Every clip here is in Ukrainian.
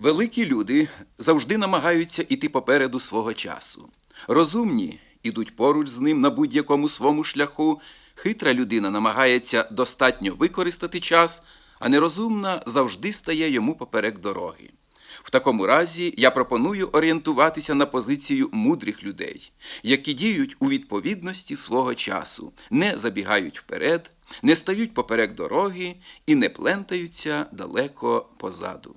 Великі люди завжди намагаються іти попереду свого часу. Розумні ідуть поруч з ним на будь-якому своєму шляху. Хитра людина намагається достатньо використати час, а нерозумна завжди стає йому поперек дороги. В такому разі я пропоную орієнтуватися на позицію мудрих людей, які діють у відповідності свого часу, не забігають вперед, не стають поперек дороги і не плентаються далеко позаду.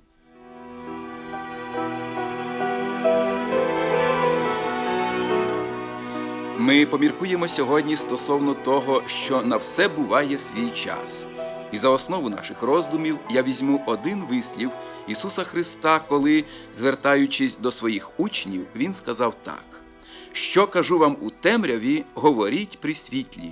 Ми поміркуємо сьогодні стосовно того, що на все буває свій час. І за основу наших роздумів я візьму один вислів Ісуса Христа, коли, звертаючись до своїх учнів, Він сказав так: Що кажу вам у темряві, говоріть при світлі,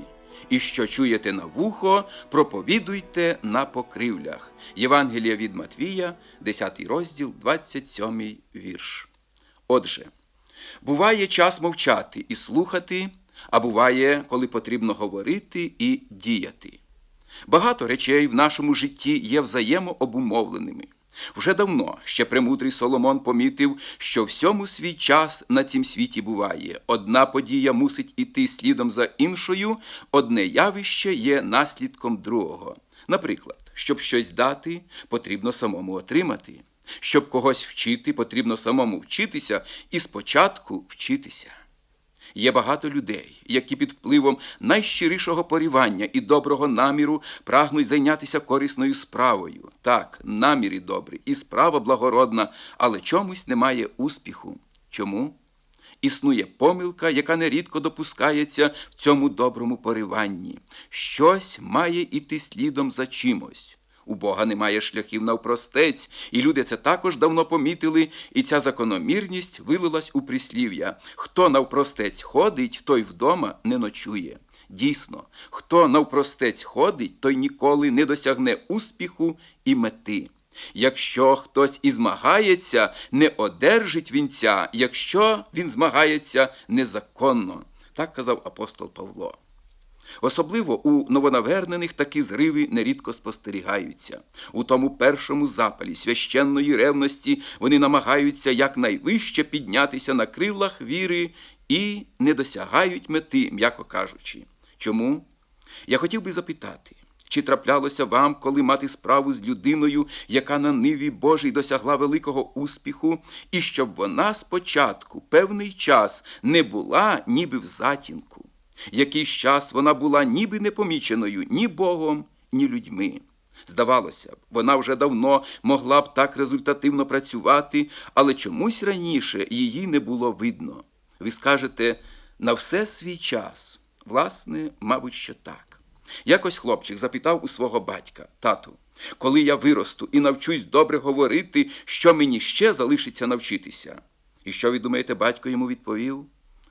і що чуєте на вухо, проповідуйте на покривлях. Євангелія від Матвія, 10 розділ, 27 вірш. Отже, Буває час мовчати і слухати, а буває, коли потрібно говорити і діяти. Багато речей в нашому житті є взаємообумовленими. Вже давно ще премудрий Соломон помітив, що всьому свій час на цім світі буває. Одна подія мусить іти слідом за іншою, одне явище є наслідком другого. Наприклад, щоб щось дати, потрібно самому отримати. Щоб когось вчити, потрібно самому вчитися і спочатку вчитися. Є багато людей, які під впливом найщирішого порівання і доброго наміру прагнуть зайнятися корисною справою. Так, наміри добрі і справа благородна, але чомусь немає успіху. Чому? Існує помилка, яка нерідко допускається в цьому доброму пориванні. Щось має іти слідом за чимось. У Бога немає шляхів навпростець, і люди це також давно помітили, і ця закономірність вилилась у прислів'я. Хто навпростець ходить, той вдома не ночує. Дійсно, хто навпростець ходить, той ніколи не досягне успіху і мети. Якщо хтось і змагається, не одержить вінця, якщо він змагається незаконно, так казав апостол Павло. Особливо у новонавернених такі зриви нерідко спостерігаються. У тому першому запалі священної ревності вони намагаються якнайвище піднятися на крилах віри і не досягають мети, м'яко кажучи. Чому? Я хотів би запитати, чи траплялося вам, коли мати справу з людиною, яка на ниві Божій досягла великого успіху, і щоб вона спочатку певний час не була ніби в затінку? Якийсь час вона була ніби непоміченою ні Богом, ні людьми. Здавалося б, вона вже давно могла б так результативно працювати, але чомусь раніше її не було видно. Ви скажете, на все свій час. Власне, мабуть, що так. Якось хлопчик запитав у свого батька, тату, коли я виросту і навчусь добре говорити, що мені ще залишиться навчитися. І що ви думаєте, батько йому відповів?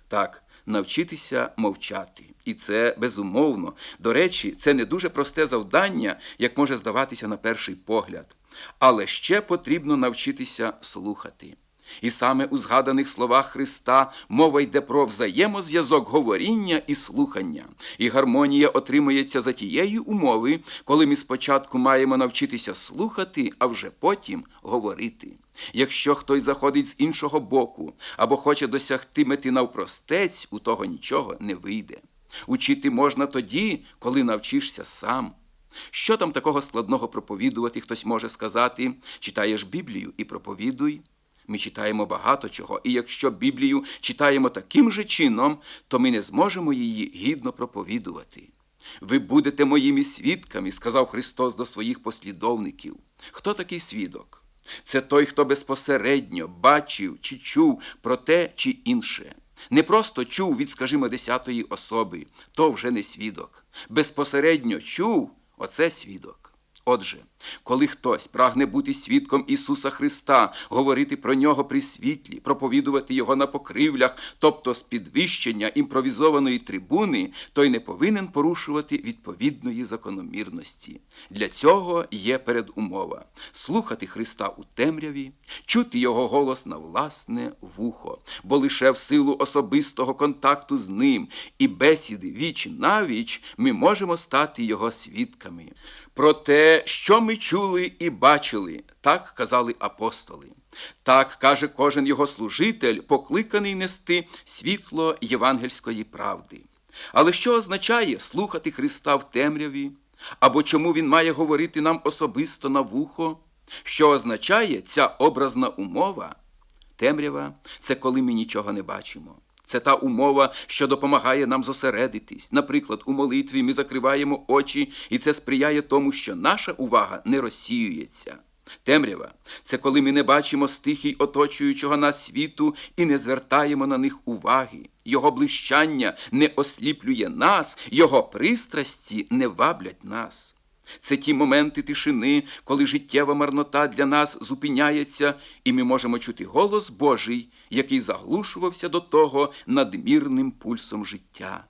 Так, навчитися мовчати. І це безумовно. До речі, це не дуже просте завдання, як може здаватися на перший погляд. Але ще потрібно навчитися слухати. І саме у згаданих словах Христа мова йде про взаємозв'язок говоріння і слухання. І гармонія отримується за тієї умови, коли ми спочатку маємо навчитися слухати, а вже потім говорити. Якщо хтось заходить з іншого боку або хоче досягти мети навпростець, у того нічого не вийде. Учити можна тоді, коли навчишся сам. Що там такого складного проповідувати, хтось може сказати, читаєш Біблію і проповідуй. Ми читаємо багато чого, і якщо Біблію читаємо таким же чином, то ми не зможемо її гідно проповідувати. Ви будете моїми свідками, сказав Христос до своїх послідовників. Хто такий свідок? Це той, хто безпосередньо бачив чи чув про те чи інше. Не просто чув від, скажімо, десятої особи, то вже не свідок. Безпосередньо чув оце свідок. Отже, коли хтось прагне бути свідком Ісуса Христа, говорити про нього при світлі, проповідувати Його на покривлях, тобто з підвищення імпровізованої трибуни, той не повинен порушувати відповідної закономірності. Для цього є передумова слухати Христа у темряві, чути Його голос на власне вухо, бо лише в силу особистого контакту з ним і бесіди віч навіч ми можемо стати Його свідками. Про те, що ми ми чули і бачили, так казали апостоли. Так каже кожен його служитель, покликаний нести світло євангельської правди. Але що означає слухати Христа в темряві? Або чому Він має говорити нам особисто на вухо? Що означає ця образна умова? Темрява це коли ми нічого не бачимо. Це та умова, що допомагає нам зосередитись. Наприклад, у молитві ми закриваємо очі, і це сприяє тому, що наша увага не розсіюється. Темрява це коли ми не бачимо стихій оточуючого нас світу і не звертаємо на них уваги. Його блищання не осліплює нас, його пристрасті не ваблять нас. Це ті моменти тишини, коли життєва марнота для нас зупиняється, і ми можемо чути голос Божий, який заглушувався до того надмірним пульсом життя.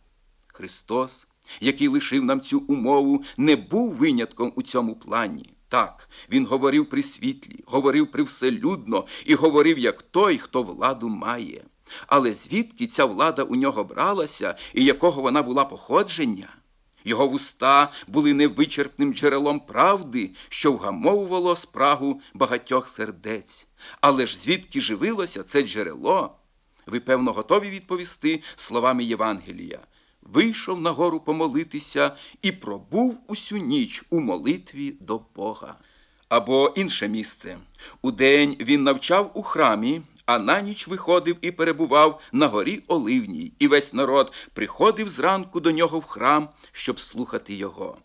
Христос, який лишив нам цю умову, не був винятком у цьому плані. Так, він говорив при світлі, говорив при вселюдно і говорив як той, хто владу має. Але звідки ця влада у нього бралася і якого вона була походження? Його вуста були невичерпним джерелом правди, що вгамовувало спрагу багатьох сердець. Але ж звідки живилося це джерело? Ви, певно, готові відповісти словами Євангелія. Вийшов на гору помолитися і пробув усю ніч у молитві до Бога. Або інше місце. Удень він навчав у храмі, а на ніч виходив і перебував на горі Оливній, і весь народ приходив зранку до нього в храм, щоб слухати його.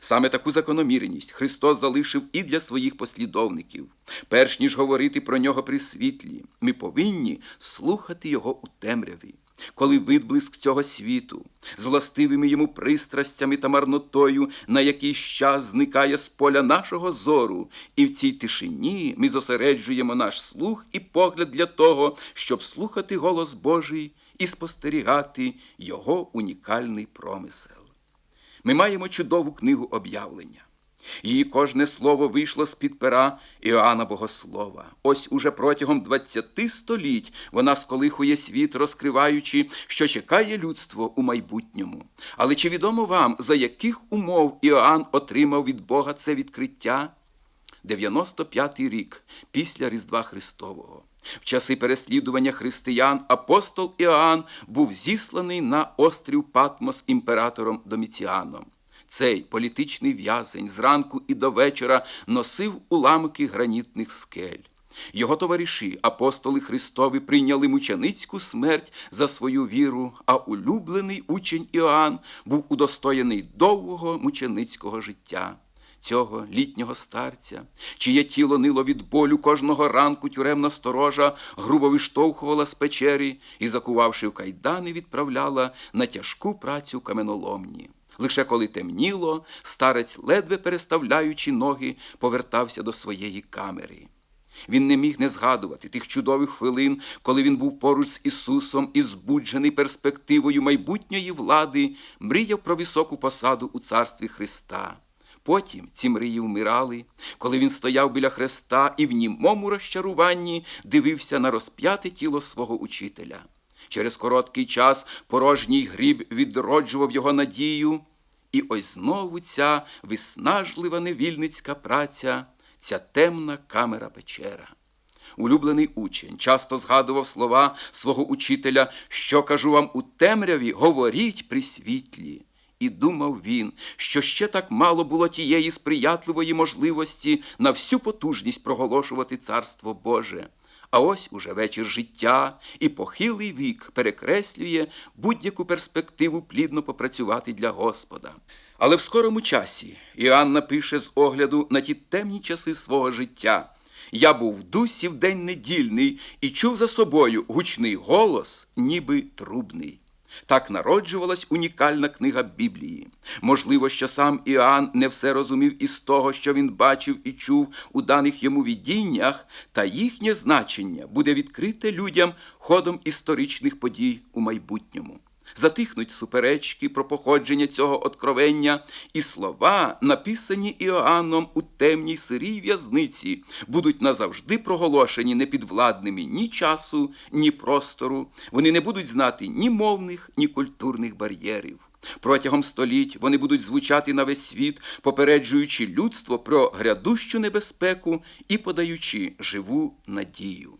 Саме таку закономірність Христос залишив і для своїх послідовників. Перш ніж говорити про нього при світлі, ми повинні слухати його у темряві. Коли відблиск цього світу з властивими йому пристрастями та марнотою на якийсь час зникає з поля нашого зору, і в цій тишині ми зосереджуємо наш слух і погляд для того, щоб слухати голос Божий і спостерігати його унікальний промисел. Ми маємо чудову книгу об'явлення. Її кожне слово вийшло з-під пера Іоанна Богослова. Ось уже протягом 20 століть вона сколихує світ, розкриваючи, що чекає людство у майбутньому. Але чи відомо вам, за яких умов Іоанн отримав від Бога це відкриття? 95-й рік після Різдва Христового. В часи переслідування християн апостол Іоанн був зісланий на острів Патмос імператором Доміціаном. Цей політичний в'язень зранку і до вечора носив уламки гранітних скель. Його товариші, апостоли Христові, прийняли мученицьку смерть за свою віру, а улюблений учень Іоанн був удостоєний довгого мученицького життя. Цього літнього старця, чиє тіло нило від болю кожного ранку тюремна сторожа грубо виштовхувала з печері і, закувавши в кайдани, відправляла на тяжку працю каменоломні. Лише коли темніло, старець, ледве переставляючи ноги, повертався до своєї камери. Він не міг не згадувати тих чудових хвилин, коли він був поруч з Ісусом і збуджений перспективою майбутньої влади, мріяв про високу посаду у царстві Христа. Потім ці мрії вмирали, коли він стояв біля хреста і в німому розчаруванні дивився на розп'яте тіло свого учителя. Через короткий час порожній гріб відроджував його надію, і ось знову ця виснажлива невільницька праця, ця темна камера печера. Улюблений учень часто згадував слова свого учителя, що кажу вам у темряві, говоріть при світлі. І думав він, що ще так мало було тієї сприятливої можливості на всю потужність проголошувати Царство Боже. А ось уже вечір життя і похилий вік перекреслює будь-яку перспективу плідно попрацювати для Господа. Але в скорому часі Іоанна пише з огляду на ті темні часи свого життя. Я був в дусі в день недільний і чув за собою гучний голос, ніби трубний. Так народжувалась унікальна книга Біблії. Можливо, що сам Іоанн не все розумів із того, що він бачив і чув у даних йому відіннях, та їхнє значення буде відкрите людям ходом історичних подій у майбутньому. Затихнуть суперечки про походження цього откровення, і слова, написані Іоанном у темній сирій в'язниці, будуть назавжди проголошені непідвладними ні часу, ні простору. Вони не будуть знати ні мовних, ні культурних бар'єрів. Протягом століть вони будуть звучати на весь світ, попереджуючи людство про грядущу небезпеку і подаючи живу надію.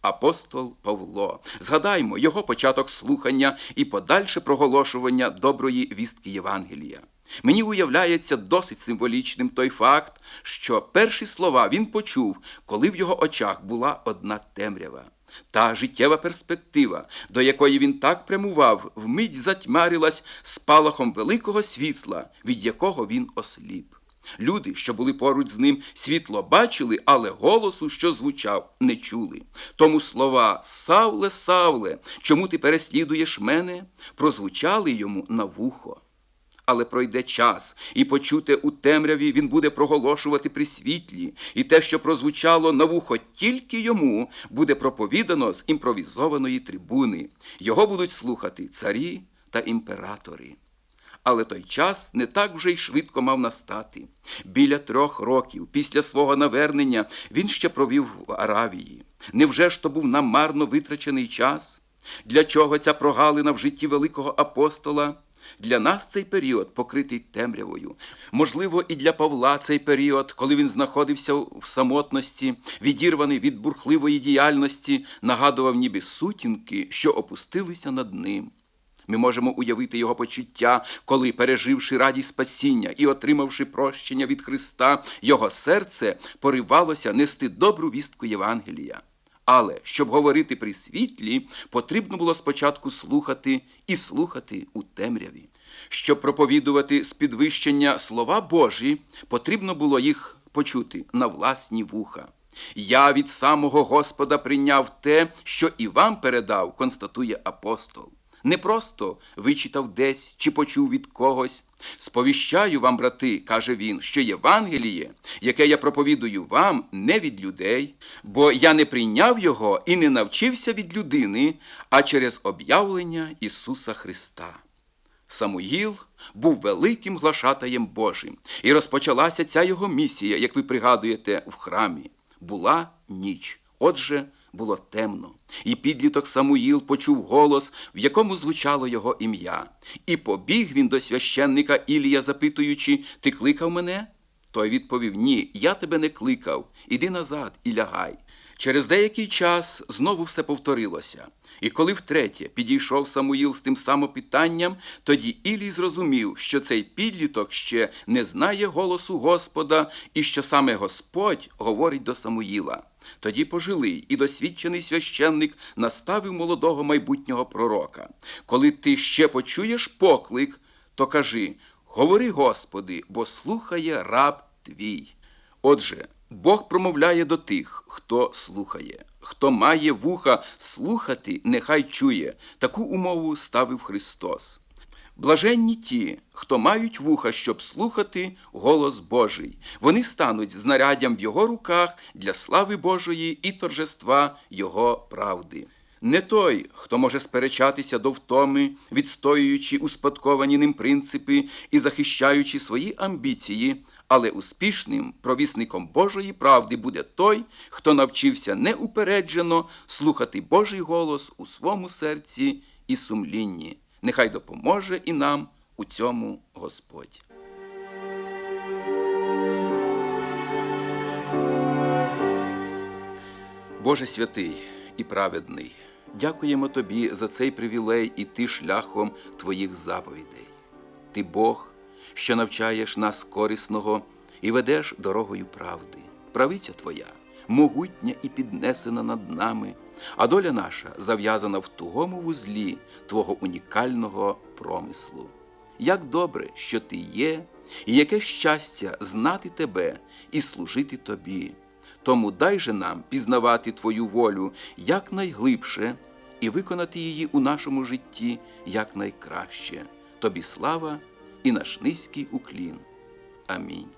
Апостол Павло. Згадаймо його початок слухання і подальше проголошування доброї вістки Євангелія. Мені уявляється досить символічним той факт, що перші слова він почув, коли в його очах була одна темрява. Та життєва перспектива, до якої він так прямував, вмить затьмарилась спалахом великого світла, від якого він осліп. Люди, що були поруч з ним, світло бачили, але голосу, що звучав, не чули. Тому слова Савле, Савле, чому ти переслідуєш мене? прозвучали йому на вухо. Але пройде час, і почуте у темряві він буде проголошувати при світлі, і те, що прозвучало на вухо тільки йому, буде проповідано з імпровізованої трибуни. Його будуть слухати царі та імператори. Але той час не так вже й швидко мав настати. Біля трьох років після свого навернення він ще провів в Аравії. Невже ж то був намарно витрачений час? Для чого ця прогалина в житті великого апостола? Для нас цей період покритий темрявою. Можливо, і для Павла цей період, коли він знаходився в самотності, відірваний від бурхливої діяльності, нагадував ніби сутінки, що опустилися над ним. Ми можемо уявити його почуття, коли, переживши радість спасіння і отримавши прощення від Христа, його серце поривалося нести добру вістку Євангелія. Але щоб говорити при світлі, потрібно було спочатку слухати і слухати у темряві. Щоб проповідувати з підвищення слова Божі, потрібно було їх почути на власні вуха. Я від самого Господа прийняв те, що і вам передав, констатує апостол. Не просто вичитав десь чи почув від когось. Сповіщаю вам, брати, каже він, що Євангеліє, яке я проповідую вам, не від людей, бо я не прийняв його і не навчився від людини, а через об'явлення Ісуса Христа. Самуїл був великим глашатаєм Божим, і розпочалася ця його місія, як ви пригадуєте, в храмі. Була ніч. Отже, було темно, і підліток Самуїл почув голос, в якому звучало його ім'я. І побіг він до священника Ілія, запитуючи, ти кликав мене? Той відповів: Ні, я тебе не кликав. Іди назад і лягай. Через деякий час знову все повторилося. І коли втретє підійшов Самуїл з тим самопитанням, тоді Ілій зрозумів, що цей підліток ще не знає голосу Господа і що саме Господь говорить до Самуїла. Тоді пожилий і досвідчений священник наставив молодого майбутнього пророка. Коли ти ще почуєш поклик, то кажи: Говори, Господи, бо слухає раб твій. Отже, Бог промовляє до тих, хто слухає. Хто має вуха слухати, нехай чує. Таку умову ставив Христос. Блаженні ті, хто мають вуха, щоб слухати голос Божий. Вони стануть знаряддям в його руках для слави Божої і торжества Його правди. Не той, хто може сперечатися до втоми, відстоюючи успадковані ним принципи і захищаючи свої амбіції, але успішним провісником Божої правди буде той, хто навчився неупереджено слухати Божий голос у своєму серці і сумлінні. Нехай допоможе і нам у цьому Господь. Боже святий і праведний, дякуємо Тобі за цей привілей іти шляхом Твоїх заповідей. Ти Бог, що навчаєш нас корисного і ведеш дорогою правди. Правиця Твоя, могутня і піднесена над нами, а доля наша зав'язана в тугому вузлі Твого унікального промислу. Як добре, що Ти є, і яке щастя знати Тебе і служити Тобі. Тому дай же нам пізнавати Твою волю якнайглибше і виконати її у нашому житті якнайкраще. Тобі слава і наш низький уклін. Амінь.